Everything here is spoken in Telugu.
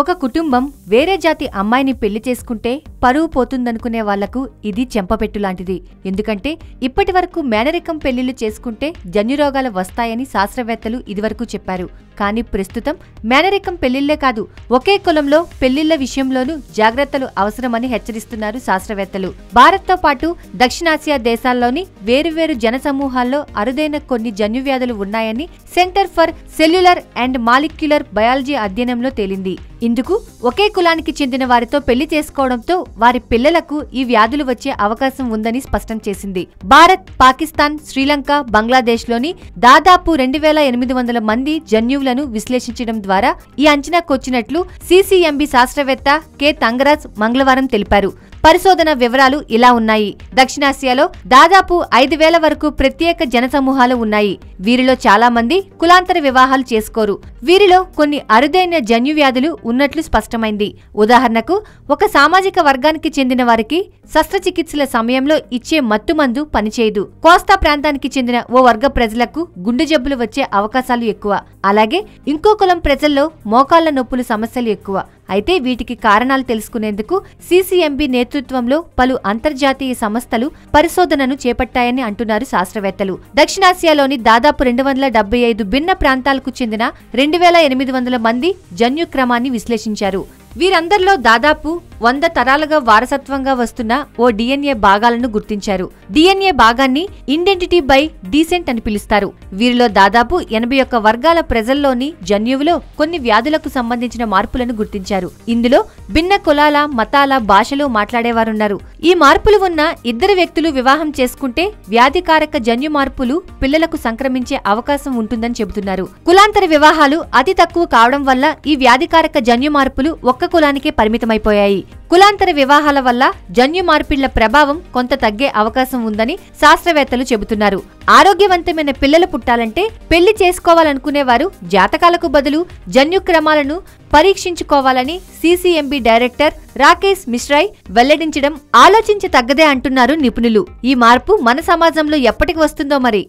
ఒక కుటుంబం వేరే జాతి అమ్మాయిని పెళ్ళి చేసుకుంటే పరువు పోతుందనుకునే వాళ్ళకు ఇది చెంపపెట్టు లాంటిది. ఎందుకంటే ఇప్పటి వరకు మేనరికం పెళ్ళిళ్ళు చేసుకుంటే జన్యురోగాలు వస్తాయని శాస్త్రవేత్తలు ఇదివరకు చెప్పారు. కానీ ప్రస్తుతం మేనరికం పెళ్ళిళ్ళే కాదు ఒకే కులంలో పెళ్ళిళ్ళ విషయంలోనూ జాగ్రత్తలు అవసరమని హెచ్చరిస్తున్నారు శాస్త్రవేత్తలు. భారత్తో పాటు దక్షిణాసియా దేశాల్లోని వేరువేరు జనసమూహాల్లో అరుదైన కొన్ని జన్యువ్యాధులు ఉన్నాయని centre for cellular and molecular biology అధ్యయనంలో తేలింది. ఇందుకు ఒకే కులానికి చెందిన వారితో పెళ్ళి చేసుకోవడంతో వారి పిల్లలకు ఈ వ్యాధులు వచ్చే అవకాశం ఉందని స్పష్టం చేసింది. భారత్ పాకిస్తాన్ శ్రీలంక బంగ్లాదేశ్లోని దాదాపు రెండు వేల ఎనిమిది వందల మంది జన్యువులను విశ్లేషించడం ద్వారా ఈ అంచనాకొచ్చినట్లు సీసీఎంబీ శాస్త్రవేత్త కె. తంగరాజ్ మంగళవారం తెలిపారు. పరిశోధన వివరాలు ఇలా ఉన్నాయి. దక్షిణాసియాలో దాదాపు ఐదు వేల వరకు ప్రత్యేక జనసమూహాలు ఉన్నాయి. వీరిలో చాలా మంది కులాంతర వివాహాలు చేసుకోరు. వీరిలో కొన్ని అరుదైన జన్యు వ్యాధులు ఉన్నట్లు స్పష్టమైంది. ఉదాహరణకు ఒక సామాజిక వర్గానికి చెందిన వారికి శస్త్రచికిత్సల సమయంలో ఇచ్చే మత్తుమందు పనిచేయదు. కోస్తా ప్రాంతానికి చెందిన ఓ వర్గ ప్రజలకు గుండె జబ్బులు వచ్చే అవకాశాలు ఎక్కువ. అలాగే ఇంకో కులం ప్రజల్లో మోకాళ్ళ నొప్పులు సమస్యలు ఎక్కువ. అయితే వీటికి కారణాలు తెలుసుకునేందుకు సీసీఎంబీ నేతృత్వంలో పలు అంతర్జాతీయ సంస్థలు పరిశోధనను చేపట్టాయని అంటున్నారు శాస్త్రవేత్తలు. దక్షిణాసియాలోని దాదాపు రెండు వందల డెబ్బై ఐదు భిన్న ప్రాంతాలకు చెందిన రెండు వేల ఎనిమిది వందల మంది జన్యుక్రమాన్ని విశ్లేషించారు. వీరందరిలో దాదాపు వంద తరాలుగా వారసత్వంగా వస్తున్న ఓ డిఎన్ఏ భాగాలను గుర్తించారు. డిఎన్ఏ భాగాన్ని ఇండెంటిటీ బై డీసెంట్ అని పిలుస్తారు. వీరిలో దాదాపు ఎనభై ఒక్క వర్గాల ప్రజల్లోని జన్యువులో కొన్ని వ్యాధులకు సంబంధించిన మార్పులను గుర్తించారు. ఇందులో భిన్న కులాల మతాల భాషలు మాట్లాడేవారున్నారు. ఈ మార్పులు ఉన్న ఇద్దరు వ్యక్తులు వివాహం చేసుకుంటే వ్యాధికారక జన్యు మార్పులు పిల్లలకు సంక్రమించే అవకాశం ఉంటుందని చెబుతున్నారు. కులాంతర వివాహాలు అతి తక్కువ కావడం వల్ల ఈ వ్యాధికారక జన్యు మార్పులు ఒక్క కులానికే పరిమితమైపోయాయి. కులాంతర వివాహాల వల్ల జన్యు మార్పిళ్ళ ప్రభావం కొంత తగ్గే అవకాశం ఉందని శాస్త్రవేత్తలు చెబుతున్నారు. ఆరోగ్యవంతమైన పిల్లలు పుట్టాలంటే పెళ్ళి చేసుకోవాలనుకునేవారు జాతకాలకు బదులు జన్యుక్రమాలను పరీక్షించుకోవాలని సీసీఎంబీ డైరెక్టర్ రాకేష్ మిశ్రాయ్ వెల్లడించడం ఆలోచించ తగ్గదే అంటున్నారు నిపుణులు. ఈ మార్పు మన సమాజంలో ఎప్పటికి వస్తుందో మరి?